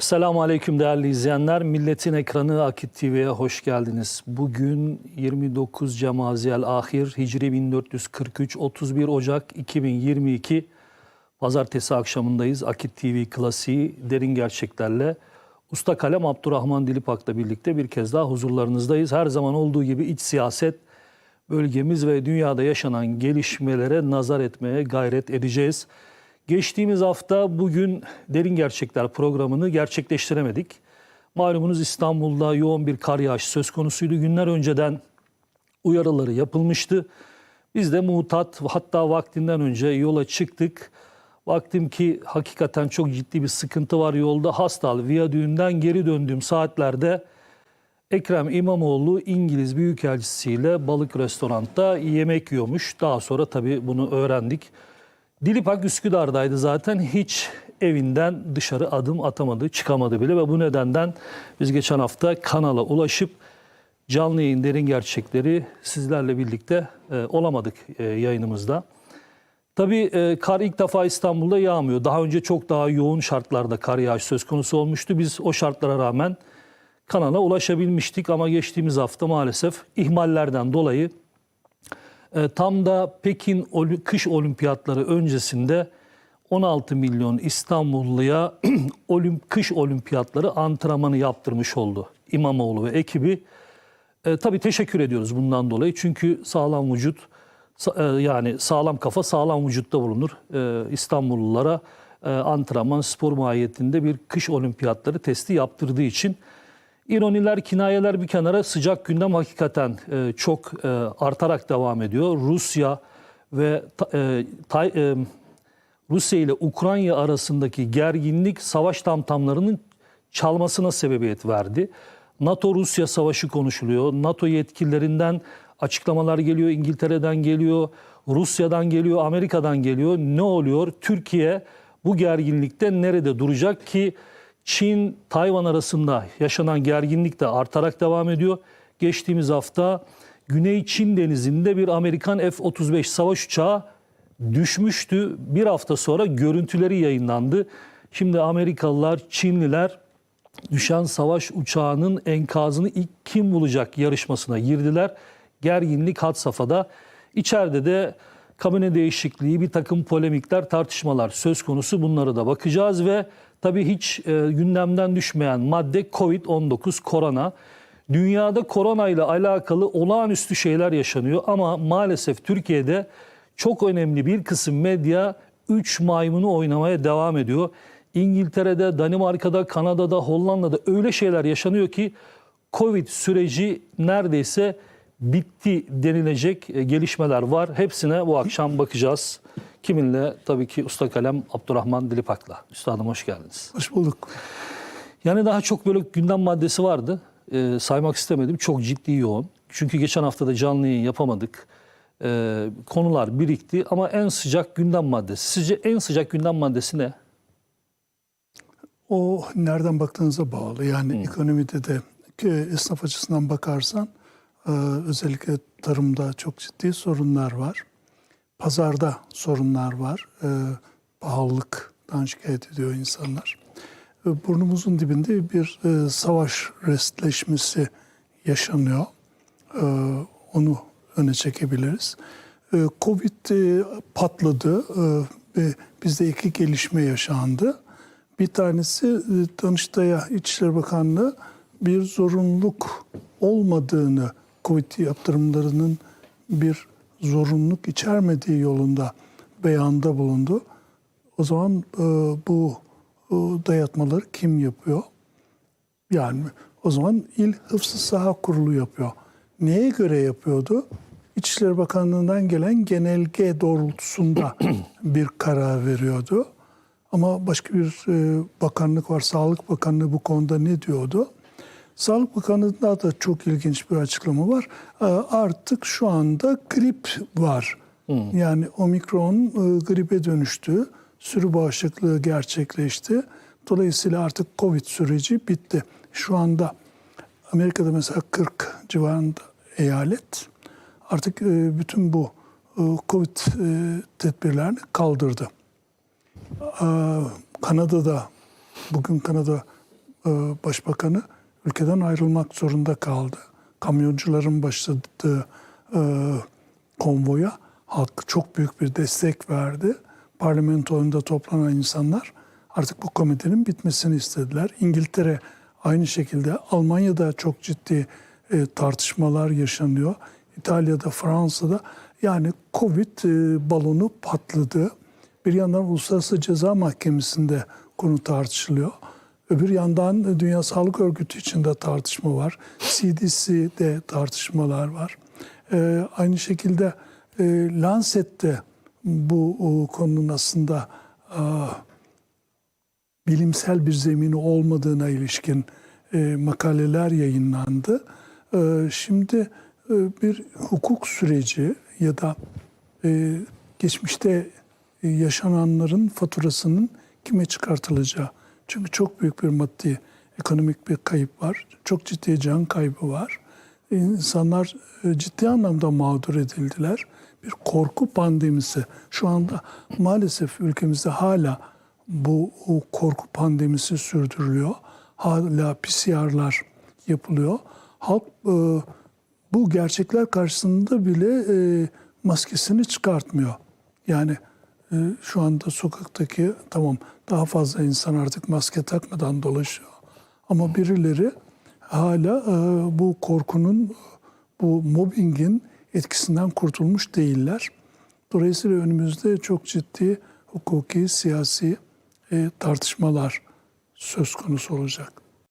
Selamun Aleyküm değerli izleyenler. Milletin ekranı Akit TV'ye hoş geldiniz. Bugün 29 Cemaziyel Ahir Hicri 1443 31 Ocak 2022 Pazartesi akşamındayız. Akit TV klasiği derin gerçeklerle Usta Kalem Abdurrahman Dilipak'la birlikte bir kez daha huzurlarınızdayız. Her zaman olduğu gibi iç siyaset bölgemiz ve dünyada yaşanan gelişmelere nazar etmeye gayret edeceğiz. Geçtiğimiz hafta bugün Derin Gerçekler programını gerçekleştiremedik. Malumunuz İstanbul'da yoğun bir kar yağışı söz konusuydu. Günler önceden uyarıları yapılmıştı. Biz de mutat hatta vaktinden önce yola çıktık. Baktım ki hakikaten çok ciddi bir sıkıntı var yolda. Hastal viyadüğünden geri döndüğüm saatlerde Ekrem İmamoğlu İngiliz Büyükelçisiyle balık restoranda yemek yiyormuş. Daha sonra tabii bunu öğrendik. Dilipak Üsküdar'daydı zaten hiç evinden dışarı adım atamadı, çıkamadı bile ve bu nedenden biz geçen hafta kanala ulaşıp canlı yayın derin gerçekleri sizlerle birlikte e, olamadık e, yayınımızda. Tabii e, kar ilk defa İstanbul'da yağmıyor. Daha önce çok daha yoğun şartlarda kar yağışı söz konusu olmuştu. Biz o şartlara rağmen kanala ulaşabilmiştik ama geçtiğimiz hafta maalesef ihmallerden dolayı e, tam da Pekin kış olimpiyatları öncesinde 16 milyon İstanbulluya olim kış olimpiyatları antrenmanı yaptırmış oldu İmamoğlu ve ekibi. E, tabii teşekkür ediyoruz bundan dolayı çünkü sağlam vücut e, yani sağlam kafa sağlam vücutta bulunur. E, İstanbullulara e, antrenman spor mahiyetinde bir kış olimpiyatları testi yaptırdığı için İroniler, kinayeler bir kenara sıcak gündem hakikaten e, çok e, artarak devam ediyor. Rusya ve e, Tay- e, Rusya ile Ukrayna arasındaki gerginlik savaş tamtamlarının çalmasına sebebiyet verdi. NATO-Rusya savaşı konuşuluyor. NATO yetkililerinden açıklamalar geliyor, İngiltere'den geliyor, Rusya'dan geliyor, Amerika'dan geliyor. Ne oluyor? Türkiye bu gerginlikte nerede duracak ki Çin, Tayvan arasında yaşanan gerginlik de artarak devam ediyor. Geçtiğimiz hafta Güney Çin denizinde bir Amerikan F-35 savaş uçağı düşmüştü. Bir hafta sonra görüntüleri yayınlandı. Şimdi Amerikalılar, Çinliler düşen savaş uçağının enkazını ilk kim bulacak yarışmasına girdiler. Gerginlik had safhada. İçeride de kabine değişikliği, bir takım polemikler, tartışmalar söz konusu. Bunlara da bakacağız ve tabii hiç e, gündemden düşmeyen madde Covid-19 korona. Dünyada korona ile alakalı olağanüstü şeyler yaşanıyor ama maalesef Türkiye'de çok önemli bir kısım medya 3 maymunu oynamaya devam ediyor. İngiltere'de, Danimarka'da, Kanada'da, Hollanda'da öyle şeyler yaşanıyor ki Covid süreci neredeyse bitti denilecek e, gelişmeler var. Hepsine bu akşam bakacağız. Kiminle? Tabii ki usta kalem Abdurrahman Dilipak'la. Üstadım hoş geldiniz. Hoş bulduk. Yani daha çok böyle gündem maddesi vardı. Ee, saymak istemedim. Çok ciddi yoğun. Çünkü geçen hafta da canlı yayın yapamadık. Ee, konular birikti ama en sıcak gündem maddesi. Sizce en sıcak gündem maddesi ne? O nereden baktığınıza bağlı. Yani ekonomide de ki esnaf açısından bakarsan e, özellikle tarımda çok ciddi sorunlar var. Pazarda sorunlar var. E, Pahalılıktan şikayet ediyor insanlar. Burnumuzun dibinde bir e, savaş restleşmesi yaşanıyor. E, Onu öne çekebiliriz. Covid e, patladı ve bizde iki gelişme yaşandı. Bir tanesi e, Danıştay'a İçişleri Bakanlığı bir zorunluluk olmadığını, Covid yaptırımlarının bir zorunluluk içermediği yolunda beyanda bulundu. O zaman e, bu e, dayatmaları kim yapıyor? Yani o zaman İl Hıfzı Saha Kurulu yapıyor. Neye göre yapıyordu? İçişleri Bakanlığı'ndan gelen genelge doğrultusunda bir karar veriyordu. Ama başka bir e, bakanlık var, Sağlık Bakanlığı bu konuda ne diyordu? Sağlık Bakanlığı'nda da çok ilginç bir açıklama var. E, Artık şu anda grip var. Yani omikron e, gribe dönüştü. Sürü bağışıklığı gerçekleşti. Dolayısıyla artık Covid süreci bitti. Şu anda Amerika'da mesela 40 civarında eyalet artık e, bütün bu e, Covid tedbirlerini kaldırdı. Ee, Kanada'da bugün Kanada başbakanı ülkeden ayrılmak zorunda kaldı. Kamyoncuların başladığı e, konvoya halk çok büyük bir destek verdi. Parlamento önünde toplanan insanlar artık bu komitenin bitmesini istediler. İngiltere aynı şekilde Almanya'da çok ciddi e, tartışmalar yaşanıyor. İtalya'da, Fransa'da yani Covid e, balonu patladı. Bir yandan Uluslararası Ceza Mahkemesi'nde konu tartışılıyor. Öbür yandan Dünya Sağlık Örgütü içinde tartışma var. CDC'de tartışmalar var. Ee, aynı şekilde e, Lancet'te bu o, konunun aslında ah, bilimsel bir zemini olmadığına ilişkin e, makaleler yayınlandı. E, şimdi e, bir hukuk süreci ya da e, geçmişte yaşananların faturasının kime çıkartılacağı. Çünkü çok büyük bir maddi ekonomik bir kayıp var. Çok ciddi can kaybı var. İnsanlar e, ciddi anlamda mağdur edildiler. Bir korku pandemisi. Şu anda maalesef ülkemizde hala bu korku pandemisi sürdürülüyor. Hala PCR'lar yapılıyor. Halk e, bu gerçekler karşısında bile e, maskesini çıkartmıyor. Yani şu anda sokaktaki tamam daha fazla insan artık maske takmadan dolaşıyor. Ama birileri hala e, bu korkunun, bu mobbingin etkisinden kurtulmuş değiller. Dolayısıyla önümüzde çok ciddi hukuki, siyasi e, tartışmalar söz konusu olacak.